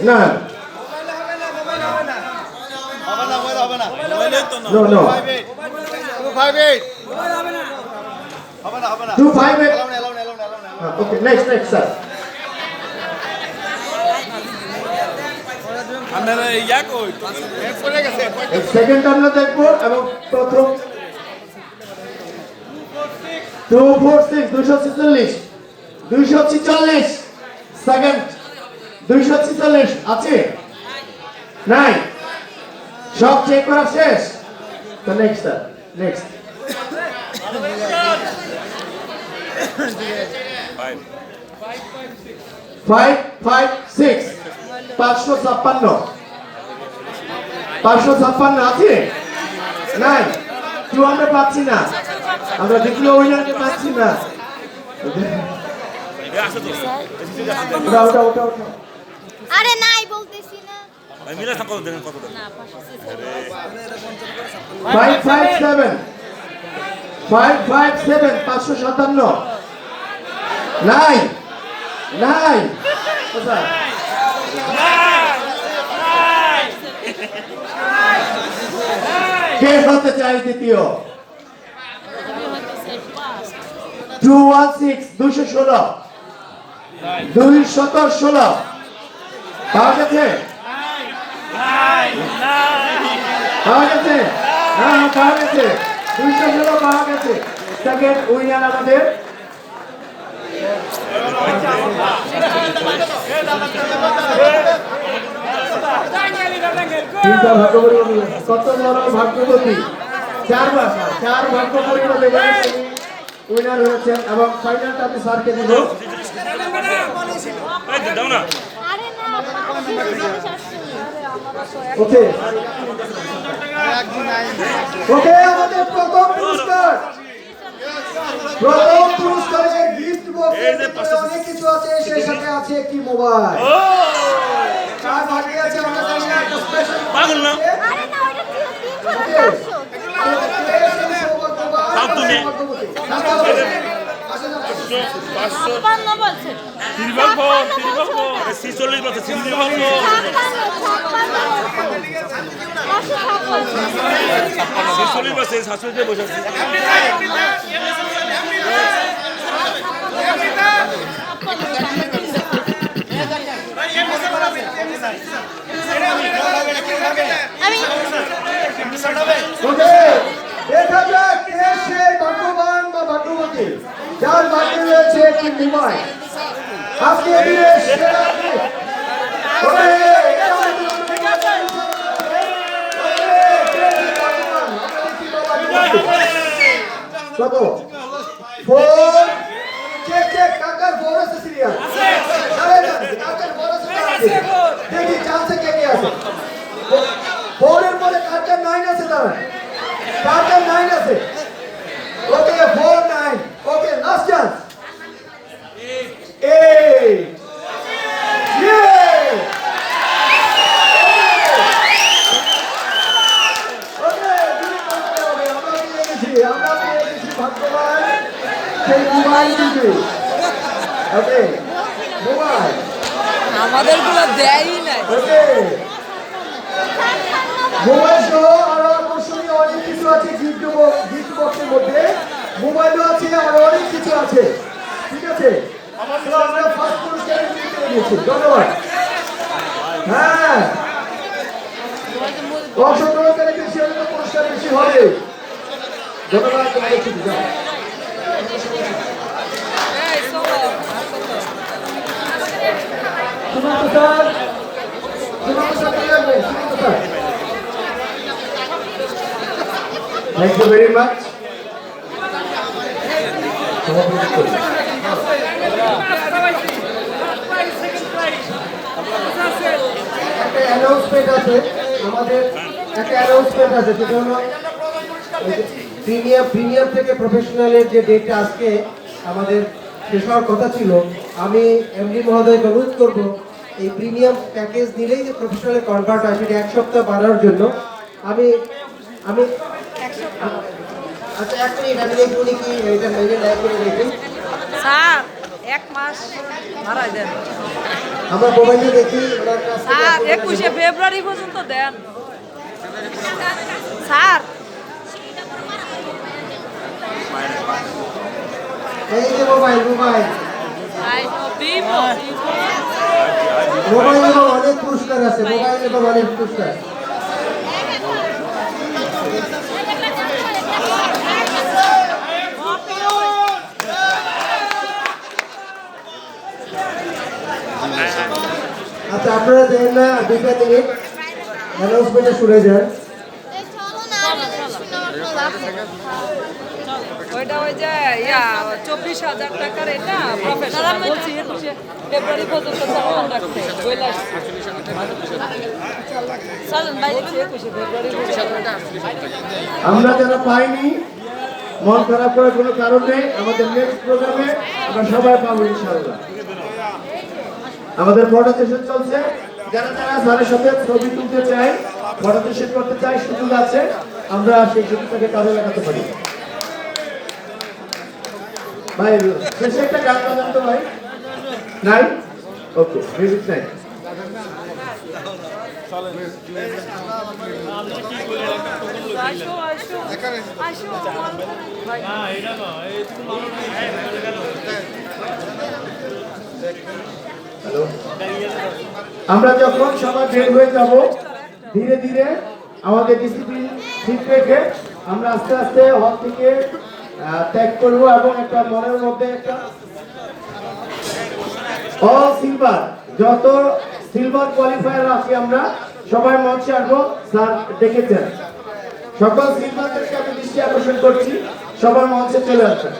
না ইয়া সেকেন্ড আমরা দেখব এবং টু ফোর সিক্স দুশো ছেচল্লিশ দুইশো ছেচল্লিশ সেকেন্ড দুইশো ছেচল্লিশ আছে? নাই? সব চেক করা শেষ? তো next sir next five five five six পাঁচশো ছাপ্পান্ন। পাঁচশো ছাপ্পান্ন আছে? নাই? টু আমরা পাচ্ছি না। আমরা দ্বিতীয় উইনারকে পাচ্ছি না। ওটা ওটা ওটা। আরে নাই বলতেছি না। ভাই মিলে কত দেন কত দেন না পাঁচশো five five seven five five seven পাঁচশো সাতান্ন। নাই নাই? কে হতে চাই দ্বিতীয়। টু ওয়ান সিক্স দুইশো ষোলো। দুই শত ষোলো। পাওয়া গেছে পাওয়া গেছে হ্যাঁ পাওয়া গেছে দুইশো ষোলো পাওয়া গেছে সেকেন্ড উইনার আমাদের তিনটা ভাগ্যবতী চারবার চার ভাগ্যবতী মহিলা উইনার এবং ফাইনালটা আমি স্যারকে দিব ওকে ওকে আমাদের প্রথম পুরস্কার। প্রথম পুরস্কারে গিফট বক্স অনেক কিছু আছে সেই সাথে আছে একটি মোবাইল আছে একটা স্পেশাল পাগল না? আরে ওটা তুমি। পাঁচশো বলব তিরিশ বলব ছিচল্লিশ বলছে। ছিচল্লিশ বলব ছাপ্পান্ন ছাপ্পান্ন ছাপ্পান্ন ছিচল্লিশ বলছে শাশুড়ি দিয়ে বসে আছি আমি ওকে দেখা যাক কে সেই ভাগ্যবান বা ভাগ্যবতী যার ভাগ্যে একটি মোবাইল আজকে দিনে। সেরা কে কি। কত ফোর চেক চেক কাকার ফোর আছে সিরিয়াল কাকার ফোর আছে দেখি চান্সে কে কে আছে। ফোরের পরে কাকার নাইন আছে তার কাকার নাইন আছে okay four nine okay last chance eight Yeah! Okay দুই করতে হবে আমরা পেয়ে গেছি আমরা পেয়ে গেছি ভাগ্যবান সেই মোবাইল দিবে ওকে মোবাইল আমাদেরগুলো দেয়ই নাই। ওকে মোবাইল সহ আরও আকর্ষণীয় অনেক কিছু আছে গিফট গিফট বক্সের মধ্যে। মোবাইলও আছে আর অনেক কিছু আছে। ঠিক আছে? আমরা ফার্স্ট পুরস্কারের ধন্যবাদ। হ্যাঁ। অংশগ্রহণকারী বেশি হলে পুরস্কার বেশি হবে ধন্যবাদ থ্যাংক ইউ ভেরি মাচ একটা অ্যানাউন্সমেন্ট আছে আমাদের একটা অ্যানাউন্সমেন্ট আছে সেটা হলো প্রিমিয়াম প্রিমিয়াম থেকে প্রফেশনালের যে ডেটটা আজকে আমাদের শেষ হওয়ার কথা ছিল আমি এমডি মহোদয়কে অনুরোধ করব এই প্রিমিয়াম প্যাকেজ নিলেই যে প্রফেশনালে কনভার্ট হয় সেটা এক সপ্তাহ বাড়ানোর জন্য। আমি আমি আচ্ছা এক মিনিট আমি দেখুন কি এটা মেরে লাইভ করে দেখি স্যার এক মাস দেন। আমরা মোবাইলে দেখি স্যার একুশে ফেব্রুয়ারি পর্যন্ত দেন। স্যার মোবাইল দিব অনেক পুরস্কার আছে মোবাইল এবং অনেক পুরস্কার। আচ্ছা আপনারা দেন না দুইটা মিনিট অ্যানাউন্সমেন্টে শুনে যান। ওইটা ওই যে ইয়া চব্বিশ হাজার টাকার এটা প্রফেশনাল বলছি একুশে ফেব্রুয়ারি পর্যন্ত চালান রাখতে বইলা চলেন বাইরে একুশে ফেব্রুয়ারি আমরা যারা পাইনি মন খারাপ করার কোনো কারণ নেই আমাদের নেক্সট প্রোগ্রামে আমরা সবাই পাবো ইনশাআল্লাহ। আমাদের ফটো সেশন চলছে। যারা যারা স্যারের সাথে ছবি তুলতে চাই ফটো সেশন করতে চাই সুযোগ আছে। আমরা সেই সুযোগটাকে কাজে লাগাতে পারি। ভাই, শেষে একটা গান বাজান তো ভাই? নাই? ওকে মিউজিক নাই। আমরা যখন সবাই বের হয়ে যাব, ধীরে ধীরে আমাদের ডিসিপ্লিন ঠিক রেখে আমরা আস্তে আস্তে হল থেকে ত্যাগ করব এবং একটা মনের মধ্যে একটা অল সিলভার, যত সিলভার কোয়ালিফায়ার আছি আমরা, সবাই মঞ্চে আসব, স্যার ডেকেছেন। সকল সিলভারদেরকে আমি দৃষ্টি আকর্ষণ করছি সবার মঞ্চে চলে আসেন